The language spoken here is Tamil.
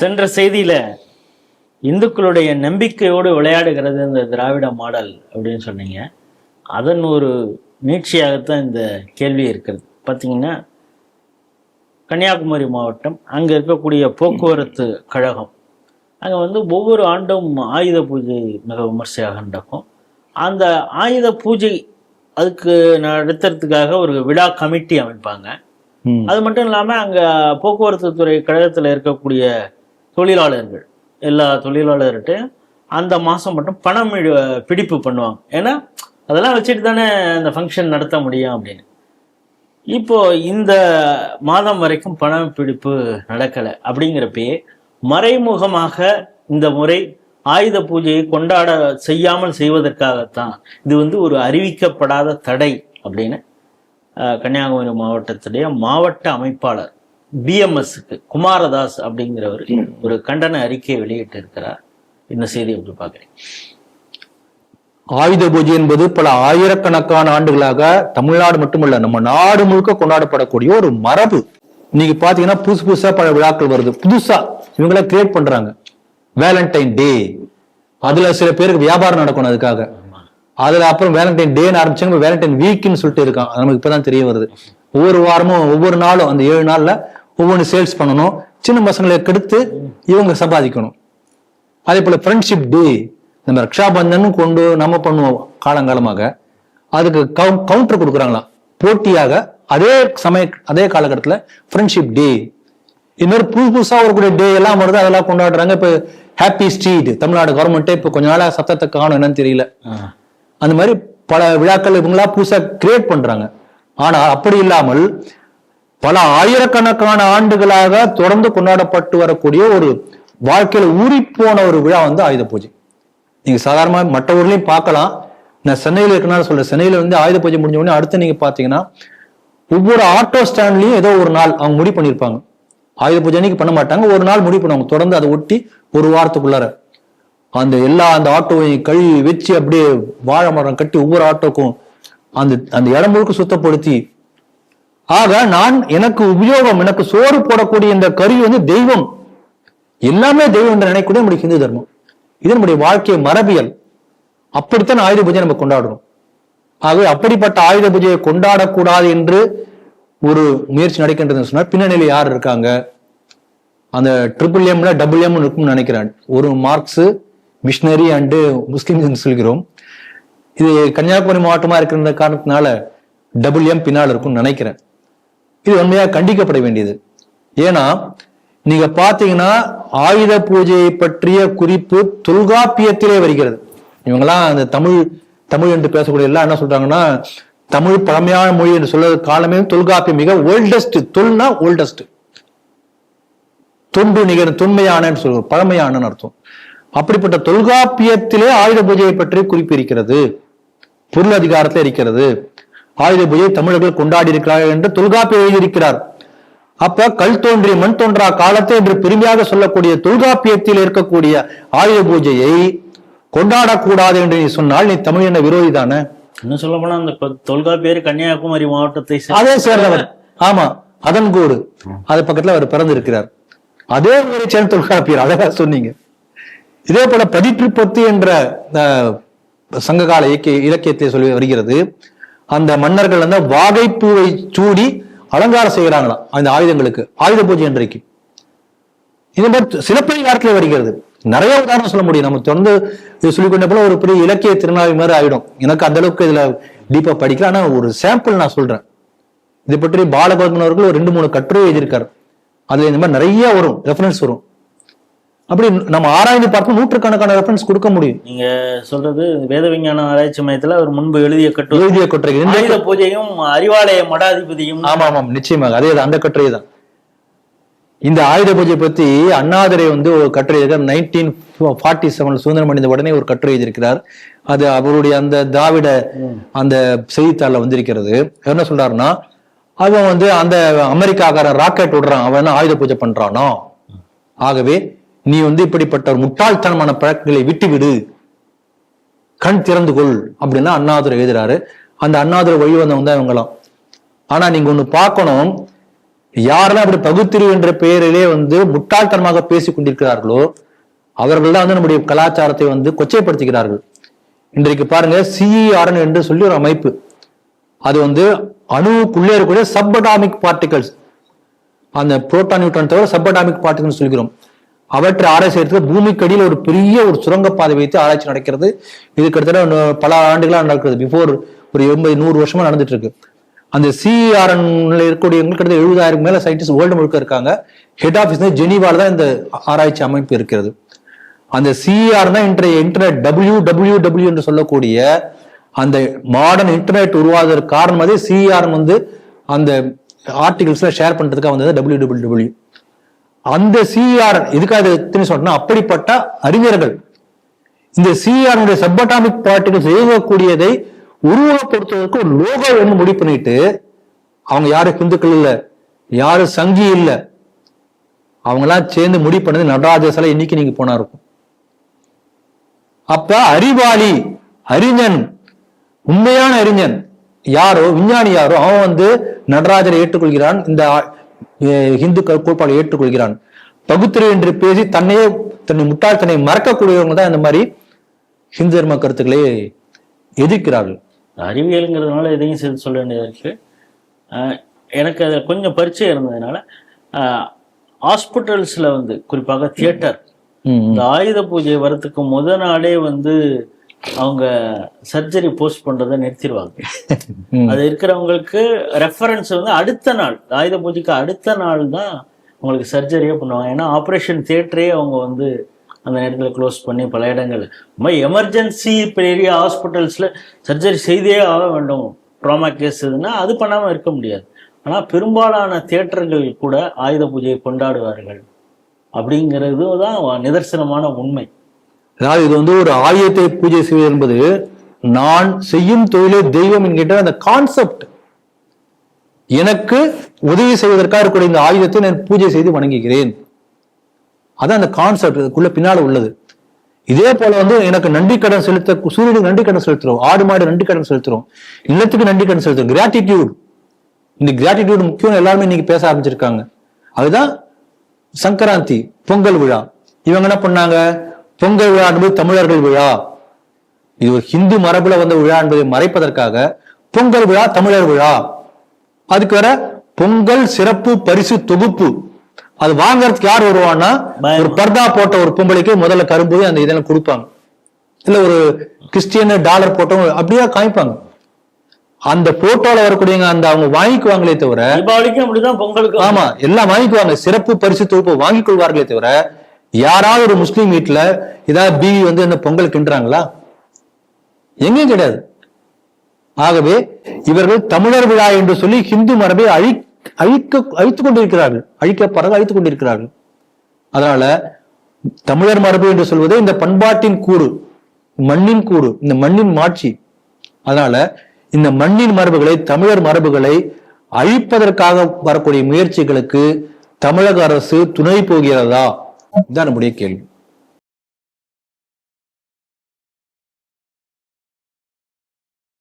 சென்ற செய்தியில இந்துக்களுடைய நம்பிக்கையோடு விளையாடுகிறது இந்த திராவிட மாடல் அப்படின்னு சொன்னீங்க. அதன் ஒரு நீட்சியாகத்தான் இந்த கேள்வி இருக்கிறது. பார்த்தீங்கன்னா கன்னியாகுமரி மாவட்டம் அங்கே இருக்கக்கூடிய போக்குவரத்து கழகம். அங்கே வந்து ஒவ்வொரு ஆண்டும் ஆயுத பூஜை மிக விமர்சையாக நடக்கும். அந்த ஆயுத பூஜை அதுக்கு நடத்துறதுக்காக ஒரு விழா கமிட்டி அமைப்பாங்க. அது மட்டும் இல்லாமல் அங்கே போக்குவரத்து துறை கழகத்தில் இருக்கக்கூடிய தொழிலாளர்கள். எல்லா தொழிலாளர்கிட்டையும் அந்த மாதம் மட்டும் பணம் பிடிப்பு பண்ணுவாங்க. ஏன்னா அதெல்லாம் வச்சுட்டு தானே அந்த ஃபங்க்ஷன் நடத்த முடியும் அப்படின்னு. இப்போது இந்த மாதம் வரைக்கும் பணம் பிடிப்பு நடக்கலை அப்படிங்கிறப்பயே மறைமுகமாக இந்த முறை ஆயுத பூஜையை கொண்டாட செய்யாமல் செய்வதற்காகத்தான் இது வந்து ஒரு அறிவிக்கப்படாத தடை அப்படின்னு கன்னியாகுமரி மாவட்டத்துடைய மாவட்ட அமைப்பாளர் பிஎம்எஸ்க்கு குமாரதாஸ் அப்படிங்கிறவர் ஒரு கண்டன அறிக்கையை வெளியிட்டு இருக்கிறார் இந்த செய்தி எப்படி பார்க்குறீங்க ஆயுத பூஜை என்பது பல ஆயிரக்கணக்கான ஆண்டுகளாக தமிழ்நாடு மட்டுமல்ல நம்ம நாடு முழுக்க கொண்டாடப்படக்கூடிய ஒரு மரபு. நீங்க பாத்தீங்கன்னா புதுசு புதுசா பல விழாக்கள் வருது. புதுசா இவங்கள கிரியேட் பண்றாங்க. வேலண்டைன் டே அதுல சில பேருக்கு வியாபாரம் நடக்கணும் அதுக்காக. அதுல அப்புறம் வேலண்டைன் டேன்னு ஆரம்பிச்சாங்க வேலண்டைன் வீக்னு சொல்லிட்டு இருக்கான். நமக்கு இப்பதான் தெரிய வருது. ஒவ்வொரு வாரமும் ஒவ்வொரு நாளும் அந்த ஏழு நாள்ல ஒவ்வொன்று சேல்ஸ் பண்ணணும். சின்ன பசங்களை கெடுத்து இவங்க சம்பாதிக்கணும். அதே போல ஃப்ரெண்ட்ஷிப் டே நம்ம ரக்ஷாபந்தன் கொண்டு நம்ம பண்ணுவோம் காலங்காலமாக. அதுக்கு கவுண்டர் கொடுக்குறாங்களாம். போட்டியாக அதே சமய அதே காலகட்டத்தில் ஃப்ரெண்ட்ஷிப் டே இன்னொரு புதுசு புதுசா வரக்கூடிய டே எல்லாம் வருது. அதெல்லாம் கொண்டாடுறாங்க. இப்போ ஹாப்பி ஸ்ட்ரீட் தமிழ்நாடு கவர்மெண்ட்டே இப்போ கொஞ்ச நாளா சத்தத்தை காணும். என்னன்னு தெரியல. அந்த மாதிரி பல விழாக்கள் இவங்களா புதுசா கிரியேட் பண்றாங்க. ஆனா அப்படி இல்லாமல் பல ஆயிரக்கணக்கான ஆண்டுகளாக தொடர்ந்து கொண்டாடப்பட்டு வரக்கூடிய ஒரு வாழ்க்கையில ஊறிப்போன ஒரு விழா வந்து ஆயுத பூஜை. நீங்க சாதாரணமா மற்ற ஊர்லயும் பார்க்கலாம். நான் சென்னையில இருக்கனால சொல்றேன். சென்னையில வந்து ஆயுத பூஜை முடிஞ்ச உடனே அடுத்து நீங்க பாத்தீங்கன்னா ஒவ்வொரு ஆட்டோ ஸ்டாண்ட்லயும் ஏதோ ஒரு நாள் அவங்க முடிவு பண்ணியிருப்பாங்க. ஆயுத பூஜை அன்னைக்கு பண்ண மாட்டாங்க. ஒரு நாள் முடிவு பண்ணுவாங்க. தொடர்ந்து அதை ஒட்டி ஒரு வாரத்துக்குள்ளார. அந்த எல்லா அந்த ஆட்டோவையும் கழுவி வச்சு அப்படியே வாழை மரம் கட்டி ஒவ்வொரு ஆட்டோக்கும் அந்த அந்த இடம் முழுக்க சுத்தப்படுத்தி ஆக நான் எனக்கு உபயோகம் எனக்கு சோறு போடக்கூடிய இந்த கருவி வந்து தெய்வம். எல்லாமே தெய்வம் என்று நினைக்கூடிய நம்முடைய ஹிந்து தர்மம். இது நம்முடைய வாழ்க்கை மரபியல். அப்படித்தான் ஆயுத பூஜை நம்ம கொண்டாடுறோம். ஆகவே அப்படிப்பட்ட ஆயுத பூஜையை கொண்டாடக்கூடாது என்று ஒரு முயற்சி நடக்கின்றதுன்னு சொன்னா பின்னணியில் யார் இருக்காங்க? அந்த ட்ரிபிள் எம்ல டபுள் எம் இருக்கும்னு நினைக்கிறேன். ஒரு மார்க்ஸ் மிஷினரி அண்டு முஸ்லிம்ஸ் சொல்கிறோம். இது கன்னியாகுமரி மாவட்டமா இருக்கிற காரணத்தினால டபுள் எம் பின்னால் இருக்கும்னு நினைக்கிறேன். இது உண்மையா கண்டிக்கப்பட வேண்டியது. ஏன்னா நீங்க பாத்தீங்கன்னா ஆயுத பூஜையை பற்றிய குறிப்பு தொல்காப்பியத்திலே வருகிறது. இவங்கெல்லாம் அந்த தமிழ் தமிழ் என்று பேசக்கூடிய எல்லாம் என்ன சொல்றாங்கன்னா தமிழ் பழமையான மொழி என்று சொல்ல காலமே தொல்காப்பியம் மிக ஓல்டஸ்ட் தொல்னா ஓல்டஸ்ட் தொண்டு நிகர் தொன்மையானன்னு சொல்லுவோம் பழமையானன்னு அர்த்தம். அப்படிப்பட்ட தொல்காப்பியத்திலே ஆயுத பூஜையை பற்றி குறிப்பு இருக்கிறது. பொருள் அதிகாரத்தில் இருக்கிறது. ஆயுத பூஜை தமிழர்கள் கொண்டாடி இருக்கிறார்கள் என்று தொல்காப்பியம் எழுதியிருக்கிறார். அப்ப கல் தோன்றிய மண் தோன்றா காலத்தை என்று பெருமையாக சொல்லக்கூடிய தொல்காப்பியத்தில் இருக்கக்கூடிய ஆயுத பூஜையை கொண்டாடக்கூடாது என்று நீ சொன்னால் நீ தமிழ் என்ன விரோதி தானே? இன்னும் சொல்ல போனா அந்த தொல்காப்பியர் கன்னியாகுமரி மாவட்டத்தை அதே சேர்ந்தவர். ஆமா அதன்கூடு. அது பக்கத்துல அவர் பிறந்திருக்கிறார். அதே ஊரை சேர்ந்த தொல்காப்பியர். அழகா சொன்னீங்க. இதே போல பதிற்றுப்பத்து என்ற சங்ககால இலக்கிய இலக்கியத்தை சொல்லி வருகிறது. அந்த மன்னர்கள் வந்து வாகைப்பூவை சூடி அலங்காரம் செய்கிறாங்களாம். அந்த ஆயுதங்களுக்கு ஆயுத பூஜை அன்றைக்கு. இது மாதிரி சிலப்பதிகாரத்துல வருகிறது. நிறைய உதாரணம் சொல்ல முடியும். நம்ம தொடர்ந்து இது சொல்லிக்கொண்டே போல ஒரு பெரிய இலக்கிய திருநாள் மாதிரி ஆயிடும். எனக்கு அந்த அளவுக்கு இதுல டீப்பா படிக்கல. ஆனா ஒரு சாம்பிள் நான் சொல்றேன். இதை பற்றி பாலபத்மன் அவர்கள் ஒரு ரெண்டு மூணு கட்டுரை எழுதியிருக்காரு. அதுல இந்த மாதிரி நிறைய வரும். ரெஃபரன்ஸ் வரும். அப்படி நம்ம ஆராய்ந்து பார்த்தா நூற்றுக்கணக்கான ரெஃபரன்ஸ் கொடுக்க முடியும். நீங்க சொல்றது வேத விஞ்ஞான ஆராய்ச்சி மையத்துல அவர் முன்பு எழுதிய கட்டுரை. எழுதிய கட்டுரை. ஆயுத பூஜையும் அறிவாலய மடாதிபதியும். ஆமா ஆமாம் நிச்சயமாக. அதே அந்த கட்டுரை தான். இந்த ஆயுத பூஜை பத்தி அண்ணாதுரை வந்து ஒரு கட்டுரை நைன்டீன் ஃபார்ட்டி செவன் சுதந்திரம் அடைந்த உடனே ஒரு கட்டுரை எழுதியிருக்கிறார். அது அவருடைய அந்த திராவிட அந்த செய்தித்தாள்ல வந்திருக்கிறது. என்ன சொல்றாருன்னா அவன் வந்து அந்த அமெரிக்காக்காரன் ராக்கெட் விடுறான். அவன் ஆயுத பூஜை பண்றானோ? ஆகவே நீ வந்து இப்படிப்பட்ட ஒரு முட்டாள்தனமான பழக்கங்களை விட்டுவிடு. கண் திறந்து கொள் அப்படின்னா அண்ணாதுரை எழுதுறாரு. அந்த அண்ணாதுரை வழி வந்தவங்க தான் இவங்களாம். ஆனா நீங்க ஒண்ணு பார்க்கணும். யாரெல்லாம் அப்படி பகுத்தறிவு என்ற பெயரிலே வந்து முட்டாள்தனமாக பேசிக் கொண்டிருக்கிறார்களோ அவர்கள் தான் வந்து நம்முடைய கலாச்சாரத்தை வந்து கொச்சைப்படுத்துகிறார்கள். இன்றைக்கு பாருங்க சிஇஆர்என் என்று சொல்லி ஒரு அமைப்பு. அது வந்து அணுவுக்குள்ளே இருக்கக்கூடிய சப்படாமிக் பார்ட்டிகல்ஸ் அந்த புரோட்டான் நியூட்ரான் தவிர சப்படாமிக் பார்ட்டிகல்ஸ் சொல்கிறோம். அவற்றை ஆராய்ச்சி செய்யறதுக்கு பூமிக்கடியில் ஒரு பெரிய ஒரு சுரங்கப்பாதை வைத்து ஆராய்ச்சி நடக்கிறது. இது கிட்டத்தட்ட பல ஆண்டுகளாக நடக்கிறது. பிஃபோர் ஒரு எண்பது நூறு வருஷமா நடந்துட்டு இருக்கு. அந்த சிஆர்என்ல இருக்கக்கூடியவங்க கிட்டத்தட்ட எழுபதாயிரம் மேல சயின்டிஸ்ட் வேர்ல்டு முழுக்க இருக்காங்க. ஹெட் ஆஃபீஸ் ஜெனீவால தான் இந்த ஆராய்ச்சி அமைப்பு இருக்கிறது. அந்த சிஆர் தான் இன்றைய இன்டர்நெட் டபிள்யூ டபிள்யூ டபிள்யூ என்று சொல்லக்கூடிய அந்த மாடர்ன் இன்டர்நெட் உருவாவதற்கு காரணமாகவே சிஆர் வந்து அந்த ஆர்டிகல்ஸ்ல ஷேர் பண்றதுக்காக வந்தது டபிள்யூ டபிள்யூ டபிள்யூ அந்த சிஆர் எதுக்காக எத்தனை சொன்னா அப்படிப்பட்ட அறிஞர்கள். இந்த சிஆர் சப்பட்டாமிக் பார்ட்டிகல்ஸ் செய்யக்கூடியதை உருவப்படுத்துவதற்கு ஒரு லோகோ ஒன்று முடிவு பண்ணிட்டு அவங்க யாரும் ஹிந்துக்கள் இல்ல யாரும் சங்கி இல்ல. அவங்கெல்லாம் சேர்ந்து முடிவு பண்ணது நடராஜ சிலை இன்னைக்கு நீங்க போனா இருக்கும். அப்ப அறிவாளி அறிஞன் உண்மையான அறிஞன் யாரோ விஞ்ஞானி யாரோ அவன் வந்து நடராஜரை ஏற்றுக்கொள்கிறான். இந்த இந்து கோட்பாடை ஏற்றுக்கொள்கிறான். பகுத்தறிவு என்று பேசி தன்னையே தன்னை முட்டாள் தன்னை மறக்கக்கூடியவங்க தான் இந்த மாதிரி ஹிந்து தர்ம கருத்துக்களை எதிர்க்கிறார்கள். அறிவியலுங்கிறதுனால எதையும் சேர்த்து சொல்ல வேண்டியதா இருக்கு. எனக்கு அது கொஞ்சம் பரிச்சயம் இருந்ததுனால ஹாஸ்பிட்டல்ஸ்ல வந்து குறிப்பாக தியேட்டர். இந்த ஆயுத பூஜை வரதுக்கு முத நாளே வந்து அவங்க சர்ஜரி போஸ்ட் பண்றதை நிறுத்திடுவாங்க. அது இருக்கிறவங்களுக்கு ரெஃபரன்ஸ் வந்து அடுத்த நாள் ஆயுத பூஜைக்கு அடுத்த நாள் தான் உங்களுக்கு சர்ஜரியே பண்ணுவாங்க. ஏன்னா ஆப்ரேஷன் தியேட்டரே அவங்க வந்து அந்த நேரத்தில் க்ளோஸ் பண்ணி பல இடங்கள் ரொம்ப எமர்ஜென்சி பெரிய ஹாஸ்பிட்டல்ஸில் சர்ஜரி செய்தே ஆக வேண்டும். ட்ராமா கேஸ் இதுன்னா அது பண்ணாமல் இருக்க முடியாது. ஆனால் பெரும்பாலான தியேட்டர்கள் கூட ஆயுத பூஜையை கொண்டாடுவார்கள். அப்படிங்கிறது தான் நிதர்சனமான உண்மை. அதாவது இது வந்து ஒரு ஆயுதத்தை பூஜை செய்வது என்பது நான் செய்யும் தொழிலே தெய்வம் என்கின்ற அந்த கான்செப்ட் எனக்கு உதவி செய்வதற்காக இருக்கக்கூடிய இந்த ஆயுதத்தை நான் பூஜை செய்து வணங்குகிறேன். அதான் அந்த கான்செப்ட் இதுக்குள்ள பின்னால உள்ளது. இதே போல வந்து எனக்கு நன்றி கடன் செலுத்த சூரியனுக்கு நன்றி கடன் செலுத்துறோம். ஆடு மாடு நன்றி கடன் செலுத்துறோம். இல்லத்துக்கு நன்றி கடன் செலுத்துறோம். கிராட்டிடியூட் இந்த கிராட்டிடியூட் முக்கியம் எல்லாருமே இன்னைக்கு பேச ஆரம்பிச்சிருக்காங்க. அதுதான் சங்கராந்தி பொங்கல் விழா. இவங்க என்ன பண்ணாங்க? பொங்கல் விழா என்பது தமிழர்கள் விழா. இது ஒரு ஹிந்து மரபுல வந்த விழா என்பதை மறைப்பதற்காக பொங்கல் விழா தமிழர் விழா. அதுக்கு வேற பொங்கல் சிறப்பு பரிசு தொகுப்பு. அது வாங்குறதுக்கு யார் வருவான்னா. ஒரு பர்தா போட்ட ஒரு பொம்பளைக்கு முதல்ல கரும்பு அந்த இதெல்லாம் கொடுப்பாங்க. இல்ல ஒரு கிறிஸ்டியன் டாலர் போட்டவங்க அப்படியே காமிப்பாங்க. அந்த போட்டோல வரக்கூடியவங்க அந்த அவங்க வாங்கிக்குவாங்களே தவிர தீபாவளிக்கும் அப்படிதான் பொங்கலுக்கும். ஆமா எல்லாம் வாங்கிக்குவாங்க. சிறப்பு பரிசு தொகுப்பு வாங்கிக் கொள்வார்களே தவிர யாராவது ஒரு முஸ்லீம் வீட்டில் ஏதாவது பிவி வந்து என்ன பொங்கல் கிண்டுறாங்களா? எங்கேயும் கிடையாது. ஆகவே இவர்கள் தமிழர் விழா என்று சொல்லி ஹிந்து மரபை அழி அழிக்க அழித்துக் கொண்டிருக்கிறார்கள். அழிக்கப்படுறது அழித்துக் கொண்டிருக்கிறார்கள். அதனால தமிழர் மரபு என்று சொல்வது இந்த பண்பாட்டின் கூறு மண்ணின் கூறு இந்த மண்ணின் மாட்சி. அதனால இந்த மண்ணின் மரபுகளை தமிழர் மரபுகளை அழிப்பதற்காக வரக்கூடிய முயற்சிகளுக்கு தமிழக அரசு துணை போகிறதா? இதுதான் நம்முடைய கேள்வி.